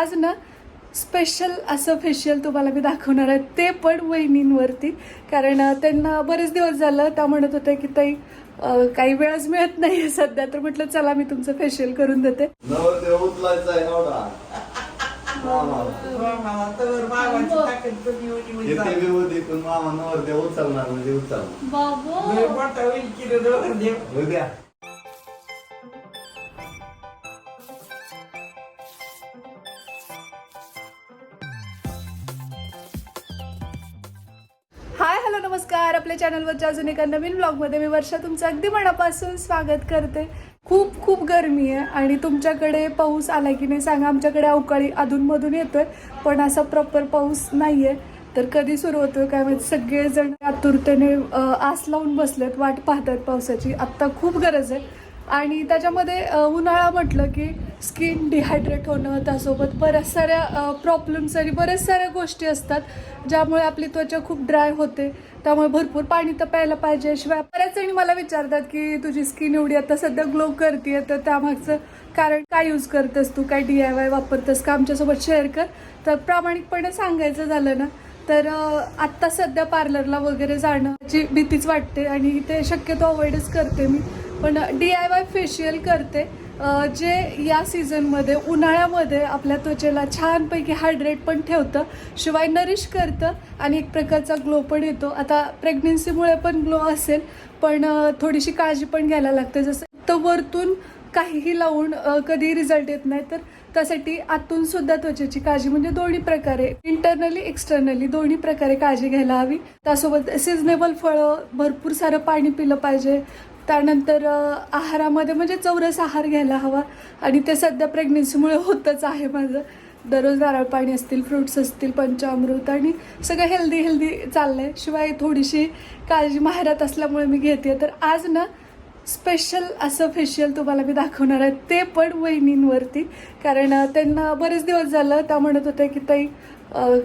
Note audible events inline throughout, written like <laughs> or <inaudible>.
आज ना स्पेशल असं फेशियल तुम्हाला मी दाखवणार आहे. ते पण वहिनींवरती. कारण त्यांना बरेच दिवस झालं त्या म्हणत होत्या की ताई काही वेळच मिळत नाही सध्या. तर म्हटलं चला मी तुमचं फेशियल करून देते. मामा नवरदेव उचलणार म्हणजे उचलणार. नमस्कार. आपल्या चॅनलवरच्या अजून एका नवीन ब्लॉगमध्ये मी वर्षा तुमचं अगदी मनापासून स्वागत करते. खूप खूप गरमी आहे आणि तुमच्याकडे पाऊस आला की नाही सांगा. आमच्याकडे अवकाळी अधूनमधून येतोय पण असा प्रॉपर पाऊस नाही आहे तर कधी सुरू होतोय काय माहिती? सगळेजण आतुरतेने आस लावून बसलेत. वाट पाहतात पावसाची. आत्ता खूप गरज आहे. आणि त्याच्यामध्ये उन्हाळा म्हटलं की स्किन डिहायड्रेट होणं त्यासोबत बऱ्याच साऱ्या प्रॉब्लेम्स आणि बऱ्याच साऱ्या गोष्टी असतात ज्यामुळे आपली त्वचा खूप ड्राय होते. त्यामुळे भरपूर पाणी तर प्यायला पाहिजे. शिवाय बऱ्याच जणी मला विचारतात की तुझी स्किन एवढी आता सध्या ग्लो करते तर त्यामागचं कारण काय यूज करतेस तू? काय डी आय वाय वापरतेस का? आमच्यासोबत शेअर कर. तर प्रामाणिकपणे सांगायचं झालं ना तर आत्ता सध्या पार्लरला वगैरे जाणं भीतीच वाटते आणि ते शक्यतो अवॉइडच करते मी. पण डी आय वाय फेशियल करते. जे या सीझनमध्ये उन्हाळ्यामध्ये आपल्या त्वचेला छानपैकी हायड्रेट पण ठेवतं शिवाय नरिश करतं आणि एक प्रकारचा ग्लो पण येतो. आता प्रेग्नेन्सीमुळे पण ग्लो असेल पण थोडीशी काळजी पण घ्यायला लागते. जसं तर वरतून काहीही लावून कधी रिझल्ट येत नाही तर त्यासाठी आतून सुद्धा त्वचेची काळजी म्हणजे दोन्ही प्रकारे इंटरनली एक्सटर्नली दोन्ही प्रकारे काळजी घ्यायला हवी. त्यासोबत सिजनेबल फळं भरपूर सारं पाणी पिलं पाहिजे. त्यानंतर आहारामध्ये म्हणजे चौरस आहार घ्यायला हवा. आणि ते सध्या प्रेग्नेन्सीमुळे होतच आहे माझं. दररोज नारळ पाणी असतील फ्रुट्स असतील पंचामृत आणि सगळं हेल्दी हेल्दी चाललंय. शिवाय थोडीशी काळजी माहेरात असल्यामुळे मी घेते तर आज ना स्पेशल असं फेशियल तुम्हाला मी दाखवणार आहे. ते पण वहिनींवरती. कारण त्यांना बरेच दिवस झालं त्या म्हणत होत्या की ताई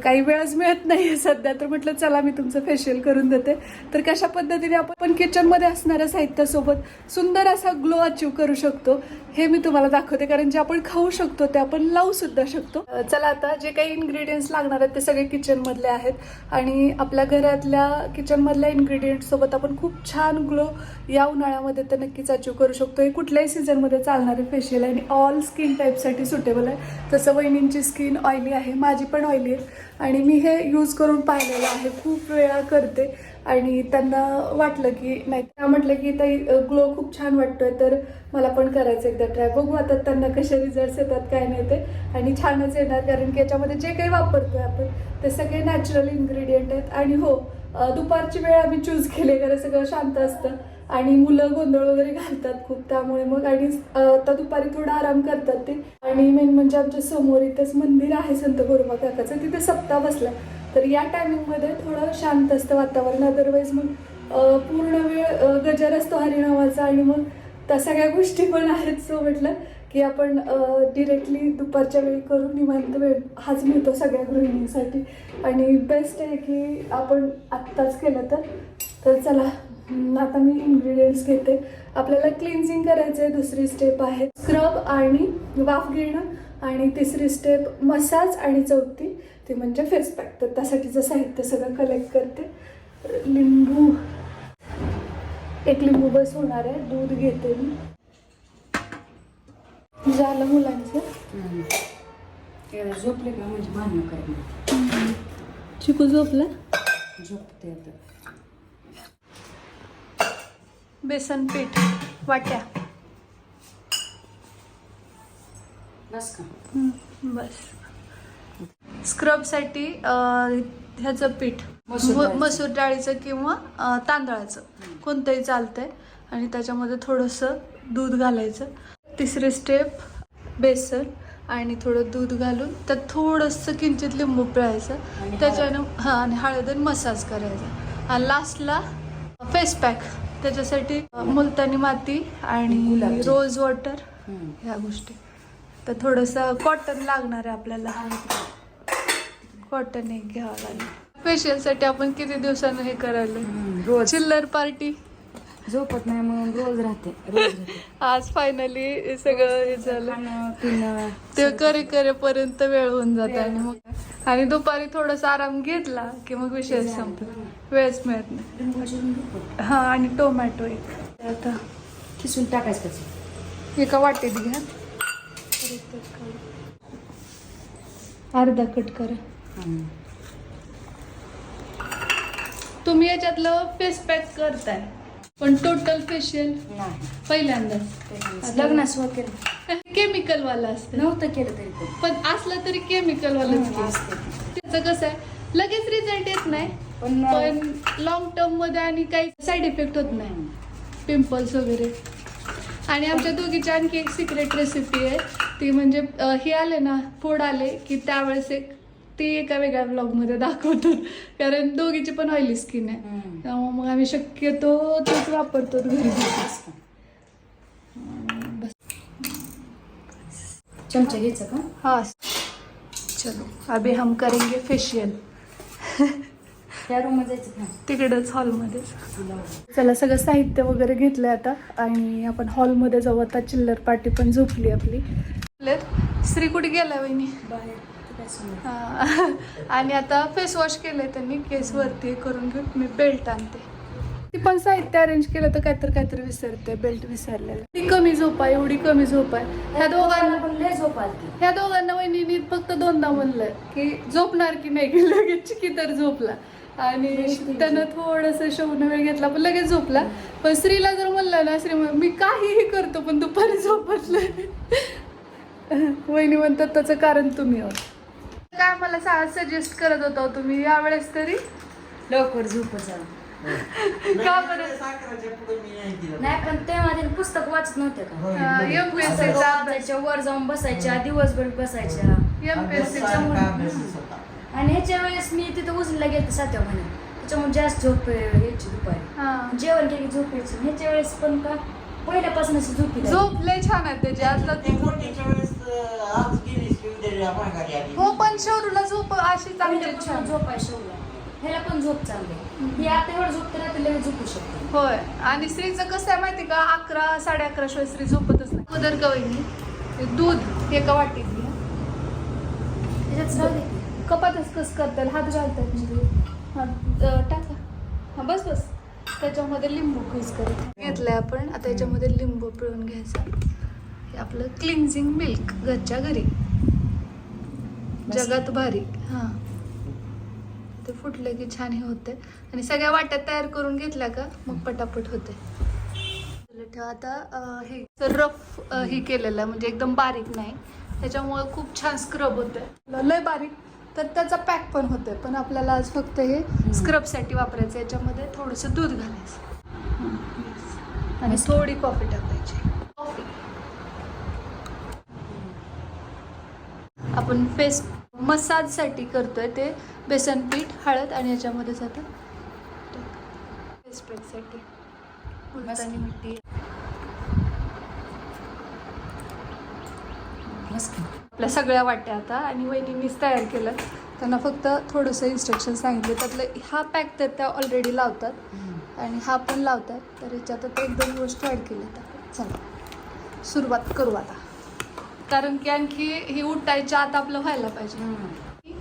काही वेळच मिळत नाही सध्या. तर म्हटलं चला मी तुमचं फेशियल करून देते. तर कशा पद्धतीने आपण किचनमध्ये असणाऱ्या साहित्यासोबत सुंदर असा ग्लो अचीव करू शकतो हे मी तुम्हाला दाखवते. कारण जे आपण खाऊ शकतो ते आपण लावू सुद्धा शकतो. चला आता जे काही इन्ग्रेडियंट्स लागणार आहेत ते सगळे किचनमधले आहेत. आणि आपल्या घरातल्या किचनमधल्या इन्ग्रेडियंट्ससोबत आपण खूप छान ग्लो या उन्हाळ्यामध्ये तर नक्कीच अचीव करू शकतो. हे कुठल्याही सीझनमध्ये चालणारे फेशियल आहे आणि ऑल स्किन टाईपसाठी सुटेबल आहे. तसं वहिनींची स्किन ऑइली आहे माझी पण ऑइली आहे. आणि मी हे यूज करून पाहिलेलं आहे. खूप वेळा करते. आणि त्यांना वाटलं की नाही त्या म्हटलं की ताई ग्लो खूप छान वाटतोय तर मला पण करायचं एकदा ट्राय बघू आता त्यांना कसे रिझल्ट येतात काय नाही ते. आणि छानच येणार कारण की याच्यामध्ये जे काही वापरतोय आपण ते सगळे नॅचरल इन्ग्रेडियंट आहेत. आणि हो दुपारची वेळ आम्ही चूज केली कारण सगळं शांत असतं. आणि मुलं गोंधळ वगैरे घालतात खूप त्यामुळे मग आणि आता दुपारी थोडा आराम करतात ते. आणि मेन म्हणजे आमच्यासमोर इथेच मंदिर आहे संत गोरोबा काकाचं. तिथे सप्ताह बसला. तर या टायमिंगमध्ये थोडं शांत असतं वातावरण. अदरवाईज मग पूर्ण वेळ गजर असतो हरिनामाचा आणि मग त्या सगळ्या गोष्टी पण आहेत. सो म्हटलं की आपण डिरेक्टली दुपारच्या वेळी करून निवांत वेळ हाच मिळतो सगळ्या गृहिणींसाठी. आणि बेस्ट आहे की आपण आत्ताच केलं तर. तर चला आता मी इन्ग्रेडियंट्स घेते. आपल्याला क्लिन्झिंग करायचं आहे दुसरी स्टेप आहे स्क्रब आणि वाफ घेणं. आणि तिसरी स्टेप मसाज आणि चौथी ती म्हणजे फेस पॅक तर त्यासाठीचं साहित्य सगळं कलेक्ट करते. लिंबू. एक लिंबू बस होणार आहे. दूध घेते मी. झालं मुलांचं. झोपले का? म्हणजे भांडणं करणार. चिकू झोपला? झोपते आता. बेसन पीठ वाट्या. बस का बस. स्क्रबसाठी ह्याचं पीठ मसूर डाळीचं. किंवा तांदळाचं. कोणतंही चालतंय. आणि त्याच्यामध्ये थोडंसं दूध घालायचं. तिसरी स्टेप बेसन आणि थोडं दूध घालून त्यात थोडंसं किंचित लिंबू पिळायचं. त्याच्यानं हां आणि हळद मसाज करायचा. आणि लास्टला फेस पॅक त्याच्यासाठी मुलतानी माती आणि. Rose water. ह्या गोष्टी. तर थोडंसं कॉटन लागणार आहे आपल्याला. कॉटन एक घ्यावं लागेल. फेशियलसाठी आपण किती दिवसानं हे करायला? रोज. चिल्लर पार्टी झोपत नाही म्हणून रोज राहते <laughs> आज फायनली सगळं हे झालं. ते करे करेपर्यंत वेळ होऊन जात आणि मग आणि दुपारी थोडासा आराम घेतला की मग विषय संपला. वेळच मिळत नाही. हा आणि टोमॅटो एक. आता खिसून टाकायचं एका वाटीत घ्या. अर्धा कट करा. तुम्ही याच्यातलं फेस पॅक करताय. पण टोटल फेशियल नाही. पहिल्यांदाच. लग्नास केलं. केमिकल वाला असतं. नव्हतं केलं तरी पण. असलं तरी केमिकल असतं. त्याचं कसं आहे लगेच रिझल्ट येत नाही. पण लॉंग टर्ममध्ये आणि काही साईड इफेक्ट होत नाही. पिंपल्स वगैरे. आणि आमच्या दोघीची आणखी एक सिक्रेट रेसिपी आहे. ती म्हणजे हे आले ना फोड आले की त्यावेळेस एक ती एका वेगळ्या ब्लॉगमध्ये दाखवतो. कारण दोघीची पण ऑइली स्किन आहे. त्यामुळे मग आम्ही शक्यतो तेच वापरतो घरी. चमचा घ्यायचा का? हाँ. चलो. अभी हम करेंगे फेशियल त्या रूम तिकडंच हॉलमध्येच चला सगळं साहित्य वगैरे घेतलंय आता. आणि आपण हॉलमध्ये जाऊ. आता चिल्लर पार्टी पण झोपली आपली. श्री कुठे गेला वहिनी? बाहेर. हा. आणि आता फेस वॉश केलंय त्यांनी केस वरती करून घेऊन मी बेल्ट आणते. ती पण साहित्य अरेंज केलं तर काहीतरी काहीतरी विसरते बेल्ट विसरलेलं. ती कमी झोप आहे एवढी कमी झोप आहे. ह्या दोघांना पण झोप ह्या दोघांना वहिनी फक्त दोनदा म्हणलं की झोपणार की नाही की लगेच की तर झोपला. आणि त्यानं थोडस शोभून वेळ घेतला पण लगेच झोपला. पण स्त्रीला जर म्हणलं ना श्री मी काहीही करतो पण दुपारी झोपतलं <laughs> वहिनी म्हणतात त्याचं कारण तुम्ही आहोत. काय मला सजेस्ट करत होता हो तुम्ही? यावेळेस तरी? लवकर झोपत जा. का बरं? साखराच्या पुढे मी नाही दिलं. नाही पण ते पुस्तक वाचत नव्हते का? होय, हा, होय. MPSC चा वाचायच्या, वर जाऊन बसायच्या दिवसभर बसायच्या. सारखा अभ्यासच होता. आणि ह्याच्या वेळेस मी तिथं उजलीला गेलते सातव्या महिन्यात. त्याच्यामुळे जास्त झोप यायची दुपारी. हा. जेवण केली झोप यायची. ह्याच्या वेळेस पण का पहिल्यापासून अशी झोप. झोप लय छान आहे त्याची. आता ते मोठीच्या वेळेस अं, आज माघारी आली. हो पण शौरूला झोप अशी चांगली छान झोप आहे शोभला ह्याला पण झोप चांगली ही आता एवढं झोपते ना लगेच झोपू शकते. होय. आणि स्त्रीचं कसं आहे माहिती का? अकरा साडे अकरा शिवाय स्त्री झोपतच नाही. वहिनी हे दूध एका वाटीत. कपातच कस करतात हात घालतात म्हणजे हा. टाका. हा बस बस. त्याच्यामध्ये लिंबू कुस करत घेतलंय आपण. आता याच्यामध्ये लिंबू पिळून घ्यायचं. हे आपलं क्लिन्झिंग मिल्क घरच्या घरी. जगात भारी. हां. ते फुटलं की छान हे होते आणि सगळ्या वाट्या तयार करून घेतल्या का मग पटापट होते ठेवा आता हे रफ हे केलेलं आहे म्हणजे एकदम बारीक नाही. त्याच्यामुळे खूप छान स्क्रब होते लय बारीक तर त्याचा पॅक पण होते पण आपल्याला आज फक्त हे स्क्रबसाठी वापरायचं याच्यामध्ये थोडंसं दूध घालायचं. आणि थोडी कॉफी टाकायची. कॉफी आपण फेस मसाजसाठी करतोय ते बेसन पीठ हळद आणि याच्यामध्ये जातं मुलतानी मिट्टी आपल्या सगळ्या वाट्या आता आणि वहिनींनीच तयार केलं त्यांना फक्त थोडंसं इन्स्ट्रक्शन सांगितले. त्यातलं हा पॅक तर त्या ऑलरेडी लावतात. आणि हा पण लावतात. तर याच्यात दोन गोष्टी ॲड आपण चला. सुरुवात करू आता. कारण की आणखी हे उठायच्या आत आपलं व्हायला पाहिजे.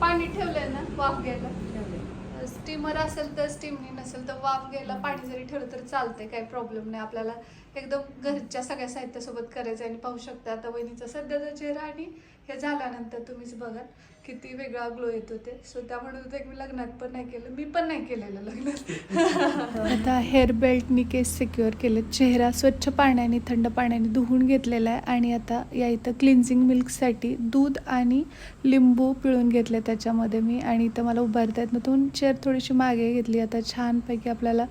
पाणी ठेवलंय ना वाफ घ्यायला. स्टीमर असेल तर स्टीमनी नसेल तर वाफ घ्यायला पाणी जरी ठेवलं तर चालतंय काही प्रॉब्लेम नाही. आपल्याला एकदम घरच्या सगळ्या साहित्यासोबत करायचं आणि पाहू शकता. आता वहिनीचा सध्याचा चेहरा आणि हे झाल्यानंतर तुम्हीच बघा किती वेगळा ग्लो येत होते सो त्यामुळे होतं की मी लग्नात पण नाही केलं मी पण नाही केलेलं लग्नात <laughs> आता हेअर बेल्टनी केस सिक्युअर केले चेहरा स्वच्छ पाण्याने थंड पाण्याने धुवून घेतलेला आहे आणि आता या इथं क्लिन्झिंग मिल्कसाठी दूध आणि लिंबू पिळून घेतले त्याच्यामध्ये मी. आणि इथं मला उभारता येत नव्हतं चेअर थोडीशी मागे घेतली. आता छानपैकी आपल्याला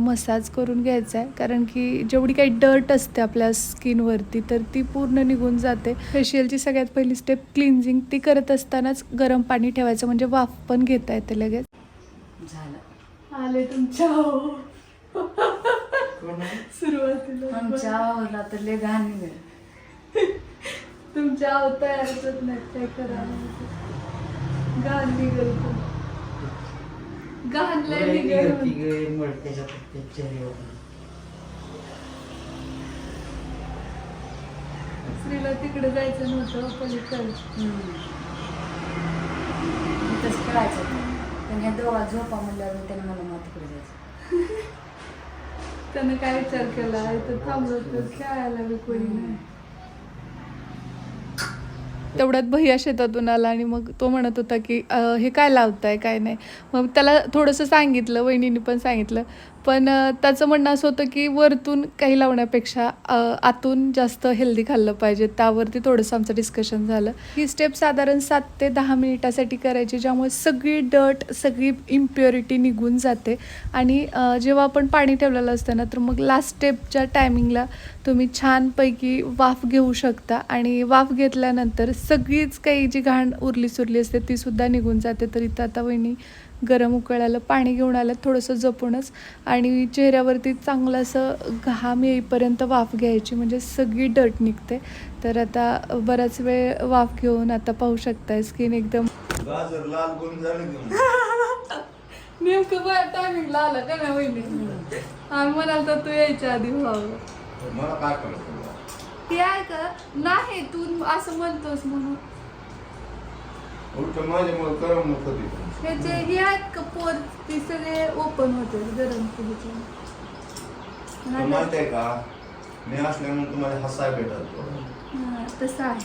मसाज करून घ्यायचा आहे. कारण की जेवढी काही डर्ट असते आपल्या स्किनवरती तर ती पूर्ण निघून जाते. फेशियलची सगळ्यात पहिली स्टेप क्लिन्झिंग ती करत असतानाच गरम पाणी ठेवायचं. म्हणजे वाफ पण घेता येते लगेच. झालं. आले तुमच्या? सुरुवातीला. तर घाण तुमच्या लय निघालं. चेहऱ्यावर. स्त्रीला तिकडे जायचं नव्हतं पलीकडे. तसं कळायचं पण ह्या दोघा झोपा म्हणल्यावर त्याने मला मग तिकडे जायचं. <laughs> त्यानं काय विचार केला? इथं थांबलो तर खेळायला बी कोणी नाही. तेवढ्यात भैया शेतातून आला आणि मग तो म्हणत होता की हे काय लावताय? काय नाही? मग त्याला थोडंसं सांगितलं वहिनीने पण सांगितलं. पण त्याचं म्हणणं असं होतं की वरतून काही लावण्यापेक्षा आतून जास्त हेल्दी खाल्लं पाहिजे. त्यावरती थोडंसं आमचं डिस्कशन झालं. ही स्टेप साधारण सात ते दहा मिनिटासाठी करायची ज्यामुळे सगळी डट सगळी इम्प्युरिटी निघून जाते. आणि जेव्हा आपण पाणी ठेवलेलं असतं ना तर मग लास्ट स्टेपच्या टायमिंगला तुम्ही छानपैकी वाफ घेऊ शकता. आणि वाफ घेतल्यानंतर सगळीच काही जी घाण उरली सुरली असते ती सुद्धा निघून जाते. तर इथं आता वहिनी गरम उकळायला पाणी घेऊन आलं थोडंसं जपूनच. आणि चेहऱ्यावरती चांगलं असं घाम येईपर्यंत वाफ घ्यायची म्हणजे सगळी डट निघते. तर आता बराच वेळ वाफ घेऊन आता पाहू शकताय स्किन एकदम. <laughs> नेमकं टायमिंगला आलं का नाही वहिनी? आम्ही म्हणाल तर तू यायच्या आधी व्हावं. मला काय कळत ते आहे का नाही तू असं म्हणतोस म्हणून. उलट माझ्यामुळे करमणूक होती त्याचे हे आहेत का पोर? ते सगळे ओपन होते गरम पण माहिती आहे का? मी असल्यामुळे तुम्हाला हसाय भेटत थोडं. तसं आहे.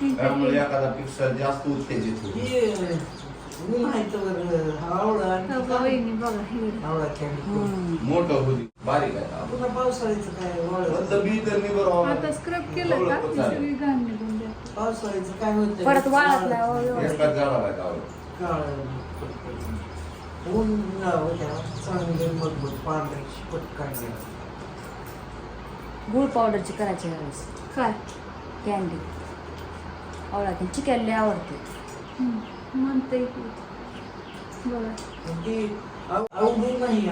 ठीक त्यामुळे आहे एखादा पिक्चर जास्त उत्तेजित होतो हे, ऊन आहे तर आवडा आणि हो का, वहिनी बघा हे. आवडा कॅन्डी. मोठं होती बारीक आहे. पुन्हा पावसाळ्याचं काय? तर मी बरोबर आता स्क्रब केलं का? ती सगळी घाण निघून जाते पावसाळ्याचं काय होतं परत वाळत नाही हो, व्यवस्थित. एकाच झाडाला आहे गावाला. काळं. ऊन होत्या चांगले मजबूत पांढरे शिपट काढले गुळ पावडरची करायची वेळेस काय? कॅन्डी आवडते चिकनले आवडते. हम्म, म्हणते की. बघा ते नाही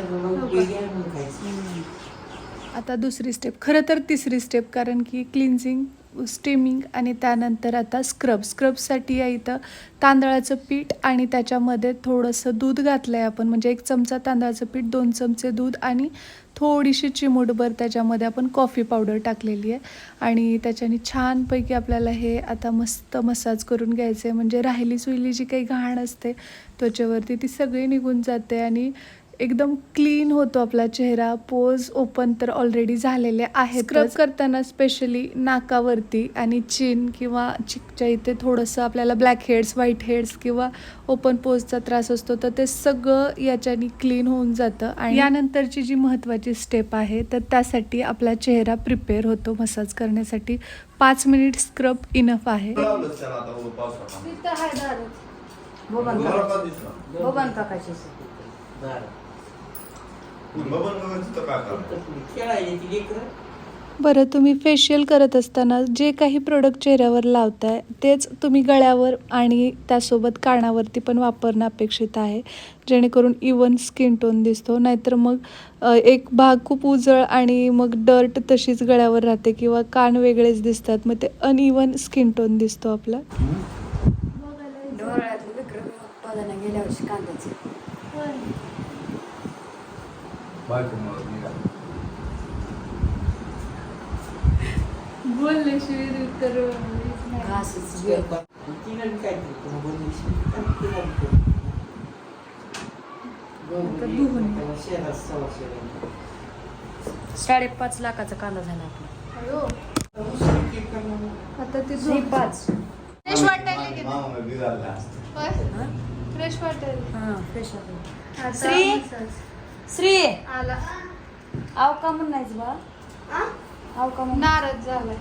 म्हणून खायचं. आता दुसरी स्टेप खरं तर तिसरी स्टेप कारण की क्लिन्झिंग स्टीमिंग आणि त्यानंतर आता स्क्रब स्क्रबसाठी आहे इथं तांदळाचं पीठ आणि त्याच्यामध्ये थोडंसं दूध घातलं आहे आपण. म्हणजे एक चमचा तांदळाचं पीठ दोन चमचे दूध आणि थोडीशी चिमूटभर त्याच्यामध्ये आपण कॉफी पावडर टाकलेली आहे. आणि त्याच्याने छानपैकी आपल्याला हे आता मस्त मसाज करून घ्यायचं आहे म्हणजे राहिली सुईली जी काही घाण असते त्वचेवरती ती सगळी निघून जाते आणि एकदम क्लीन होतो आपला चेहरा. पोज ओपन तर ऑलरेडी झालेले आहेत. स्क्रब करताना स्पेशली नाकावरती आणि चिन किंवा चिकच्या इथे थोडंसं आपल्याला ब्लॅक हेड्स व्हाईट हेड्स किंवा ओपन पोजचा त्रास असतो तर ते सगळं याच्याने क्लीन होऊन जातं. आणि यानंतरची जी महत्त्वाची स्टेप आहे तर त्यासाठी आपला चेहरा प्रिपेअर होतो मसाज करण्यासाठी. पाच मिनिट स्क्रब इनफ आहे. लावलंच बरं तुम्ही फेशियल करत असताना जे काही प्रोडक्ट चेहऱ्यावर लावताय तेच तुम्ही गळ्यावर आणि त्यासोबत कानावरती पण वापरणं अपेक्षित आहे. जेणेकरून इवन स्किन टोन दिसतो. नाहीतर मग एक भाग खूप उजळ आणि मग डर्ट तशीच गळ्यावर राहते किंवा कान वेगळेच दिसतात. मग ते अनइवन स्किन टोन दिसतो आपला. गेल्या वर्षी कांद्याचे. बायको मला निघा. बोलल्याशिवाय तर घासच तिला बी काय केलं तुम्ही बोलली तिला बी केलं. आता धुवून. त्याला शेणात सव्वा शेणात. साडेपाच लाखाचा कांदा झाला आपला उसळी केक करणार. आता ते श्रीपाच फ्रेश वाटायला की मामा बिघडला असता. फ्रेश वाटायला हा फ्रेश वाटलं आता श्री? श्री. आला. आव का म्हणायचं बा? आव का म्हण नाराज झालाय.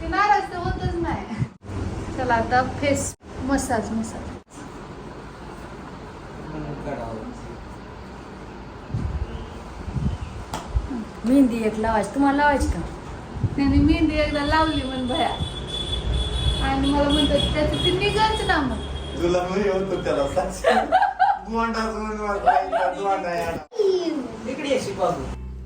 ते नाराज तर होतच नाही. चला आता फेस मसाज मसाज. मेहंदी एक लावायची. तुम्हाला लावायची का? त्याने मेहंदी एकदा लावली म्हण भया. आणि मला म्हणतात त्याचं ते निघायचं ना मग. तुला मी होतो त्याला.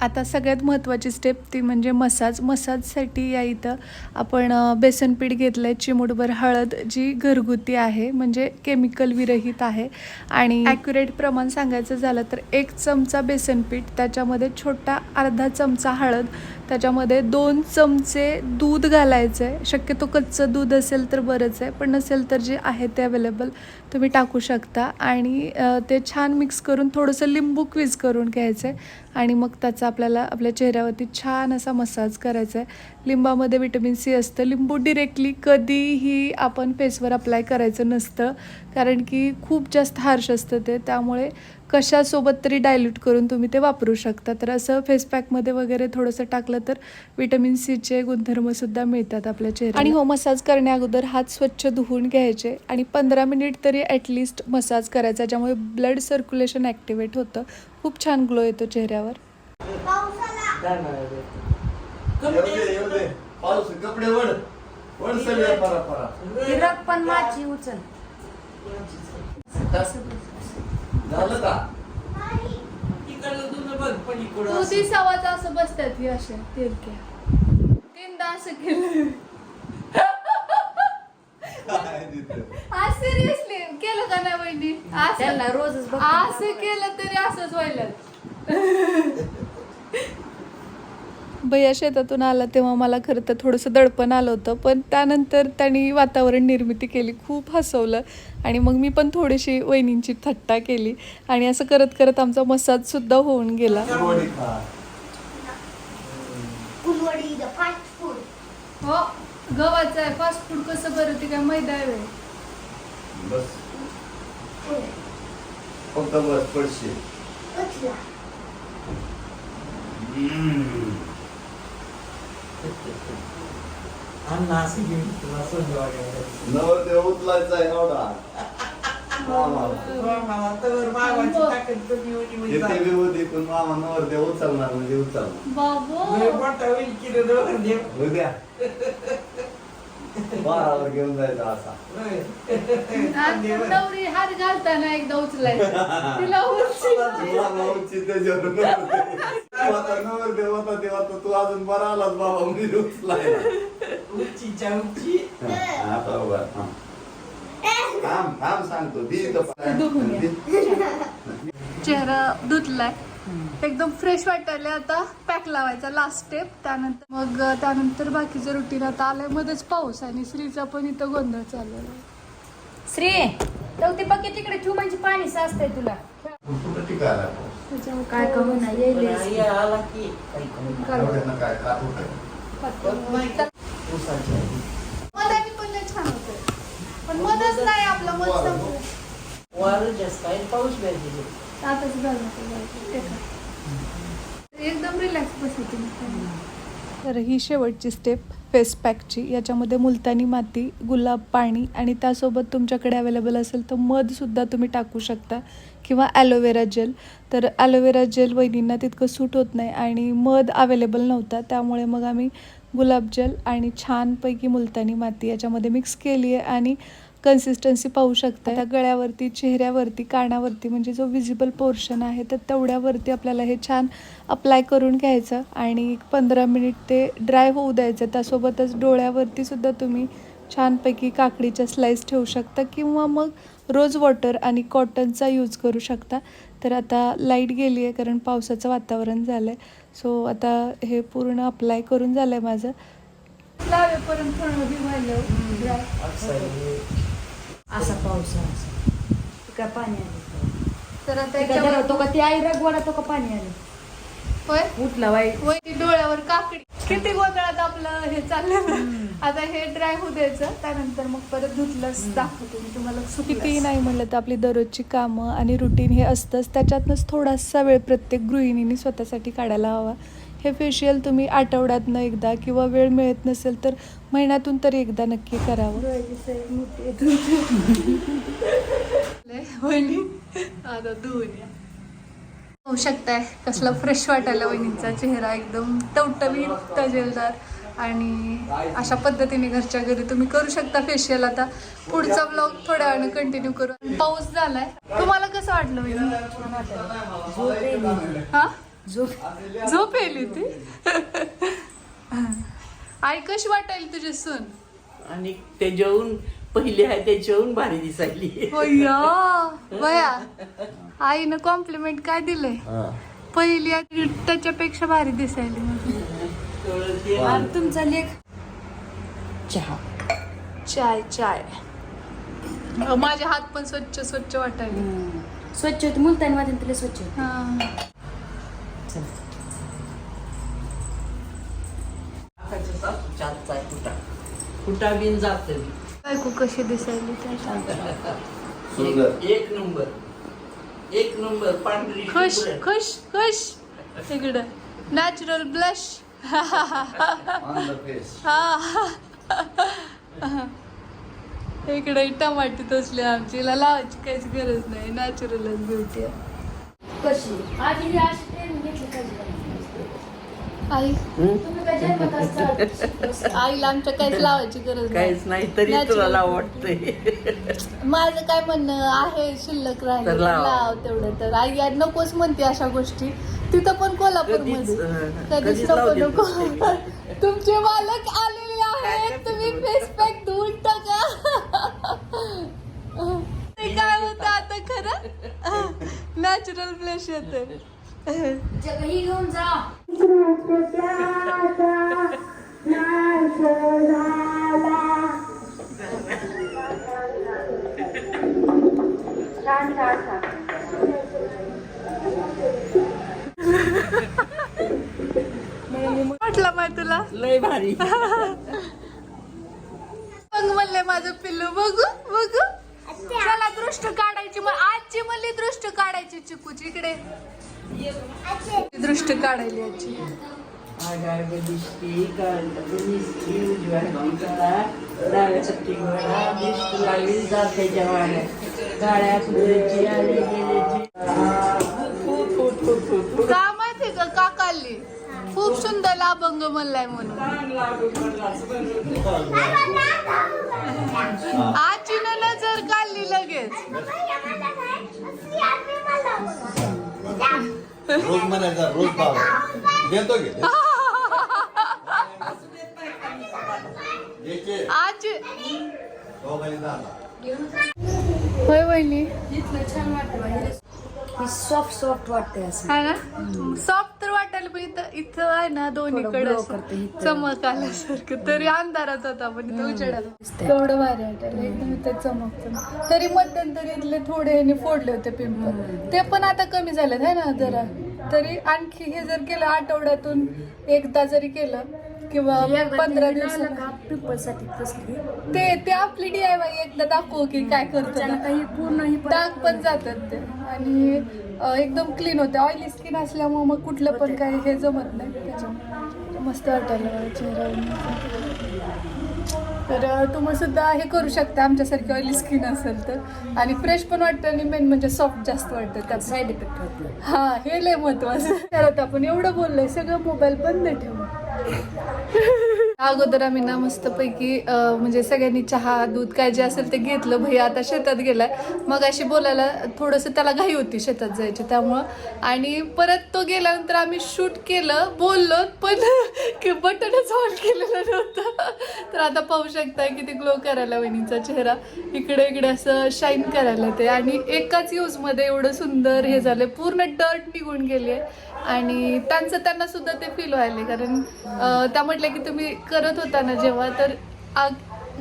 आता सगळ्यात महत्त्वाची स्टेप ती म्हणजे मसाज. मसाजसाठी या इथं आपण बेसनपीठ बेसन पीठ घेतलं आहे चिमूटभर हळद जी घरगुती आहे म्हणजे केमिकल विरहित आहे. आणि ॲक्युरेट प्रमाण सांगायचं झालं तर एक चमचा बेसन पीठ त्याच्यामध्ये छोटा अर्धा चमचा हळद त्याच्यामध्ये दोन चमचे दूध घालायचं आहे शक्यतो कच्चं दूध असेल तर बरंच आहे पण नसेल तर जे आहे ते अवेलेबल तुम्ही टाकू शकता. आणि ते छान मिक्स करून थोडंसं लिंबू क्विज करून घ्यायचं आहे आणि मग त्याचा आपल्याला आपल्या चेहऱ्यावरती छान असा मसाज करायचा आहे लिंबामध्ये विटॅमिन सी असतं. लिंबू डिरेक्टली कधीही आपण फेसवर अप्लाय करायचं नसतं. कारण की खूप जास्त हार्श असतं ते. त्यामुळे कशासोबत तरी डायल्यूट करून तुम्ही ते वापरू शकता. तर असं फेस पॅकमध्ये वगैरे थोडंसं टाकलं तर विटॅमिन सीचे गुणधर्मसुद्धा मिळतात आपल्या चेहऱ्याला. आणि हो मसाज करण्या अगोदर हात स्वच्छ धुवून घ्यायचे आणि पंधरा मिनिट तरी ॲटलिस्ट मसाज करायचा ज्यामुळे ब्लड सर्क्युलेशन ॲक्टिवेट होतं. खूप छान ग्लो येतो चेहऱ्यावर. पण माझी उचल. झालं का? तिकडलं तुझं बघ पलीकडं तू असं. ती सवाच असं बसतात ही तीनदा असं केलं. काय तिथं? आज सिरियसली केलं का नाही वहिनी? त्यांना असं रोजच बघ असं केलं तरी असंच व्हायला भैया शेतातून आला तेव्हा मला खरं तर थोडंसं दडपण आलं होतं पण त्यानंतर त्यांनी वातावरण निर्मिती केली खूप हसवलं. आणि मग मी पण थोडीशी वहिनींची थट्टा केली आणि असं करत करत आमचा मसाजसुद्धा होऊन गेला. हो गव्हाचं आहे. फास्ट फूड कसं बरं ते काय मैदा आहे? बस. फक्त बस पडशे उचला अण्णा असं घेऊन तुला सोडलं वाटायला. नवर देव उचलायचा आहे एवढा. मामा. मला तर मागाची ताकद कमी होती म्हणजे येते झालं. बी होती पण मामा नवर देव उचलणार म्हणजे उचलणार. उद्या बारावर घेऊन जायचा असा. नवरी हात घालताना एकदा उचलायचं. तिला उचल त्याच्यावर नवर देव होता, तेव्हा तू अजून बरा आलास बाबा मी उचलायला. उंची हा, आहे. हा. थांब थांब सांगतो दी इथं धुवून घ्या. दी. चेहरा धुतलाय एकदम फ्रेश वाटायला आता पॅक लावायचा लास्ट स्टेप त्यानंतर मग त्यानंतर बाकीचं रुटीन आता आलंय मध्येच पाऊस आणि श्रीचा पण इथं गोंधळ चाललेला आहे. श्री तर ते बघ तिकडे ठेव म्हणजे पाणी साचतंय तुला कुठं टिकायला त्याच्यामुळे काय का पाऊस- म्हणा येईल पण आई आला की काही कमी नाही. होतं ऊसाची आई. मधानी पण लय छान होतं. पण मधच नाही आपला मध संपलं. वारं जास्त आहे पाऊस पाहिजे आताच घाल नको जायचं, ते खा. एकदम रिलॅक्स बसायची तर ही शेवटची स्टेप फेस पॅकची याच्यामध्ये मुलतानी माती गुलाब पाणी आणि त्यासोबत तुमच्याकडे अवेलेबल असेल तर मधसुद्धा तुम्ही टाकू शकता. किंवा ॲलोवेरा जेल तर ॲलोवेरा जेल वहिनींना तितकं सूट होत नाही आणि मध अवेलेबल नव्हता. त्यामुळे मग आम्ही गुलाबजल आणि छानपैकी मुलतानी माती याच्यामध्ये मिक्स केली आहे आणि कन्सिस्टन्सी पाहू शकता त्या गळ्यावरती चेहऱ्यावरती कानावरती म्हणजे जो विजिबल पोर्शन आहे तर तेवढ्यावरती आपल्याला हे छान अप्लाय करून घ्यायचं आणि एक पंधरा मिनिट ते ड्राय होऊ द्यायचं. त्यासोबतच डोळ्यावरती सुद्धा तुम्ही छानपैकी काकडीच्या स्लाईस ठेवू शकता किंवा मग रोज वॉटर आणि कॉटनचा यूज करू शकता. तर आता लाइट गेली आहे कारण पावसाचं वातावरण झालं आहे सो आता हे पूर्ण अप्लाय करून झालं आहे माझं असं पाऊस पाणी आलं तर आता ते तो का ती आई रगवाडा तो का पाणी आलं. होय? उठला वाईट डोळ्यावर काकडी. किती गोंधळात आपलं हे चाललं आता हे ड्राय होऊ द्यायचं त्यानंतर मग परत धुतलंच दाखवते मी तुम्हाला कितीही नाही म्हणलं तर आपली दररोजची कामं आणि रुटीन हे असतंच. त्याच्यातनंच थोडासा वेळ प्रत्येक गृहिणीने स्वतःसाठी काढायला हवा. हे फेशियल तुम्ही आठवड्यातनं एकदा किंवा वेळ मिळत नसेल तर महिन्यातून तरी एकदा नक्की करावं. <laughs> आता धुवून या. होऊ शकताय. कसला फ्रेश वाटायला वहिनींचा चेहरा एकदम टवटवीत तजेलदार. आणि अशा पद्धतीने घरच्या घरी तुम्ही करू शकता फेशियल आता पुढचा ब्लॉग थोड्या वेळाने कंटिन्यू करू. पाऊस झालाय. तुम्हाला कसं वाटलं वहिनी? झोप हा? झोप येली ती आई कशी वाटायली तुझी सून आणि त्याच्याहून पहिली आहे त्याच्याहून भारी दिसायली. <laughs> आईनं कॉम्प्लिमेंट काय दिलंय? पहिली आहे, त्याच्यापेक्षा भारी दिसायली. आणि तुमचा लेख? चहा. चाय चाय. माझे हात पण स्वच्छ स्वच्छ वाटायले. स्वच्छ होती मुलतानी माझ्या तिला स्वच्छ. हा. कुटा बिन जात बायको कशी दिसायली सुंदर. एक नंबर. एक नंबर पांढरी खुश शुभ्र. खुश खुश. इकडं natural blush on the face इकडे टमाटे तसले आमची हिला लावायची काहीच गरज नाही. नॅचरलच ब्युटी आहे. कशी? आधी ही अशी घेतली आई? तुम्ही आईला आमच्या काहीच लावायची गरज काहीच नाही तरी. तुला लाव वाटतंय माझं काय म्हणणं आहे शिल्लक राहिले तर लाव. तेवढं तर. आई यार नकोच म्हणते अशा गोष्टी. तिथं पण कोल्हापूर कधीच, मध्ये कधीच नको नको. तुमचे मालक आलेले आहेत. तुम्ही फेस पॅक धुवून टाका. ते काय होतं आता खरं? नॅचरल फ्लेश येते जग घेऊन जा. म्हटलं माय तुला लय भारी मग म्हणले माझं पिल्लू बघू बघू चला दृष्ट काढायची मग आजची म्हणली दृष्ट काढायची चिकूची इकडे. दृष्ट काढायली याची आगार दिसती दिसती उजव्या डाव्या दिसत लागली जात्याच्या वाड्या गाड्या गेल्याची का माहिती का? का काढली? खूप सुंदर अभंग म्हणलाय म्हणून. आजीनं नजर काढली लगेच. रोज म्हणायचा रोज बाबा. देतो घे घ्यायचे आजी. होय वहिनी. ही सॉफ्ट सॉफ्ट वाटते असं. हा ना? सॉफ्ट तर वाटायला पण इथं इथं आहे ना दोन्हीकडे. चमक आल्यासारखं. तरी अंधारात होता पण इथं उजेडात दिसतंय. तेवढं भारी वाटायला एकदम इथं चमकतं तरी मध्यंतरी इथले थोडे ह्याने फोडले होते पिंपल ते पण आता कमी झालेत आहे ना जरा. तरी आणखी हे जर केलं आठवड्यातून एकदा जरी केलं किंवा पंधरा कसली ते ते आपली डी आय वाय एकदा दाखवू की काय करतं. पूर्ण ही डाग पण जातात ते. आणि एकदम क्लीन होते. ऑइली स्किन असल्यामुळे मग कुठलं पण काही हे जमत नाही त्याच्यामुळे. मस्त वाटायला चेहऱ्यावर तर तुम्ही सुद्धा हे करू शकता आमच्यासारखी ऑइली स्किन असेल तर. आणि फ्रेश पण वाटतं आणि मेन म्हणजे सॉफ्ट जास्त वाटतं त्यात. साईड इफेक्ट होत नाही हा हे लय महत्वाचं. <laughs> करत आपण एवढं बोललोय सगळं मोबाईल बंद ठेवू. <laughs> अगोदर आम्ही ना मस्तपैकी म्हणजे सगळ्यांनी चहा दूध काय जे असेल ते घेतलं. भैया आता शेतात गेलाय. मग अशी बोलायला थोडंसं त्याला घाई होती शेतात जायची त्यामुळं. आणि परत तो गेल्यानंतर आम्ही शूट केलं बोललो पण <laughs> बटनच ऑन केलेलं नव्हतं. तर आता पाहू शकताय किती ग्लो करायला वहिनीचा चेहरा. इकडे इकडे असं शाईन करायला ते. आणि एकाच यूजमध्ये एवढं सुंदर हे झालं पूर्ण डर्ट निघून गेले आणि त्यांचं त्यांना सुद्धा ते फील व्हायले कारण त्या म्हटल्या की तुम्ही करत होता ना जेव्हा तर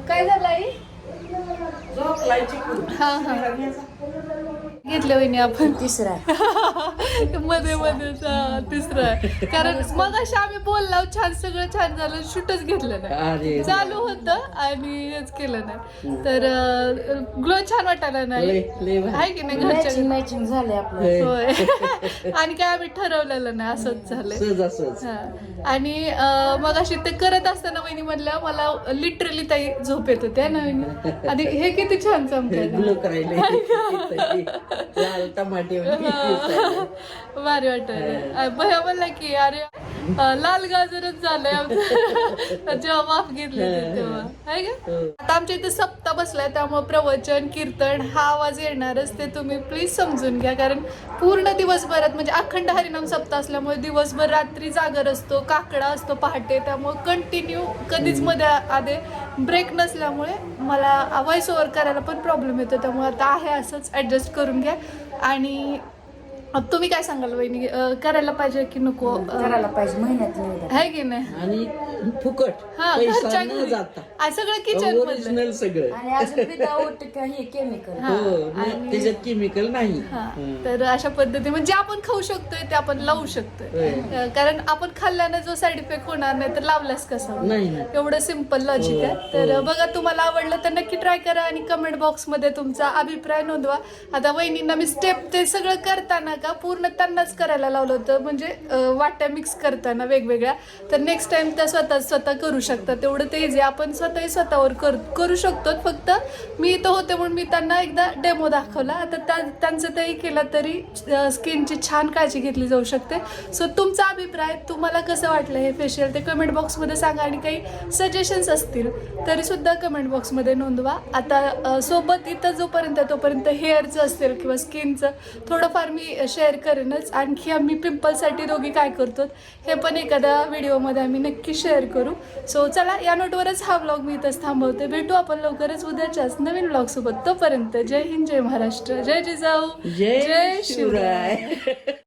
काय झालं आई? हा हा. घेतलं वहिनी आपण. तिसरा <laughs> मध्ये मध्ये तिसरं आहे. कारण मग अशा आम्ही बोललो छान सगळं छान झालं शूटच घेतलं नाही. अरे. चालू होतं आणि हेच केलं नाही. तर ग्लो छान वाटायला नाही. लय लय भारी. आहे की नाही मॅचिंग घरच्या मॅचिंग झाले आपलं. होय. होय. <laughs> आणि काय आम्ही ठरवलेलं नाही असंच झालंय. सहज असंच. हा. आणि अं, मग अशी ते करत असताना वहिनी म्हणल्या मला लिटरली ताई झोप येत होते ना वहिनी? आणि हे किती छान <laughs> ग्लो चमकायला करायला भारी वाटत भया म्हणला की अरे लाल गाजरच झालंय आमचं. <laughs> जेव्हा माफ घेतले तेव्हा. आहे का आता आमच्या इथे सप्ताह बसलाय त्यामुळे प्रवचन कीर्तन हा आवाज येणारच ते तुम्ही प्लीज समजून घ्या. कारण पूर्ण दिवसभरात म्हणजे अखंड हरिनाम सप्ताह असल्यामुळे दिवसभर रात्री जागर असतो काकडा असतो पहाटे त्यामुळे कंटिन्यू कधीच मध्ये आधे ब्रेक नसल्यामुळे मला व्हॉइस ओव्हर करायला पण प्रॉब्लेम येतो त्यामुळे आता आहे असंच ॲडजस्ट करून घ्या. आणि तुम्ही काय सांगाल वहिनी? अं, करायला पाहिजे की नको? अं, करायला पाहिजे महिन्यात आहे की नाही? आणि फुकट हा पैसा घरच्या न घरी. जाता. आ, सगळं किचन ओरिजिनल सगळं. आणि अजून विदाऊट काही केमिकल हा, हो न- आणि- त्याच्यात केमिकल नाही. हा तर अशा पद्धती म्हणजे आपण खाऊ शकतोय ते आपण लावू शकतोय. होय. अं, कारण आपण खाल्ल्यानं जो साईड इफेक्ट होणार नाही तर लावलाच कसा? नाही ना एवढं सिंपल लॉजिक आहे. तर बघा तुम्हाला आवडलं तर नक्की ट्राय करा आणि कमेंट बॉक्समध्ये तुमचा अभिप्राय नोंदवा. आता वहिनींना मी स्टेप ते सगळं करताना का पूर्ण त्यांनाच करायला लावलं होतं. म्हणजे वाट्या मिक्स करताना वेगवेगळ्या. तर नेक्स्ट टाईम त्या स्वतः स्वतः करू शकतात. तेवढं ते इझी आपण स्वतःही स्वतःवर कर करू शकतो. फक्त मी इथं होते म्हणून मी त्यांना एकदा डेमो दाखवला. आता त्या त्यांचं तेही केलं तरी स्किनची छान काळजी घेतली जाऊ शकते. सो तुमचा अभिप्राय तुम्हाला कसं वाटलं हे फेशियल ते कमेंट बॉक्समध्ये सांगा आणि काही सजेशन्स असतील तरीसुद्धा कमेंट बॉक्समध्ये नोंदवा. आता सोबत इथं जोपर्यंत तोपर्यंत हेअरचं असेल किंवा स्किनचं थोडंफार मी शेअर करेनच आणखी आम्ही पिंपलसाठी दोघी काय करतो हे पण एखाद्या व्हिडिओमध्ये आम्ही नक्की शेअर करू. सो चला या नोटवरच हा व्लॉग मी इथंच थांबवते. भेटू आपण लवकरच उद्याच्याच नवीन व्लॉग सोबत. तोपर्यंत जय हिंद जय महाराष्ट्र जय जिजाऊ जय शिवराय.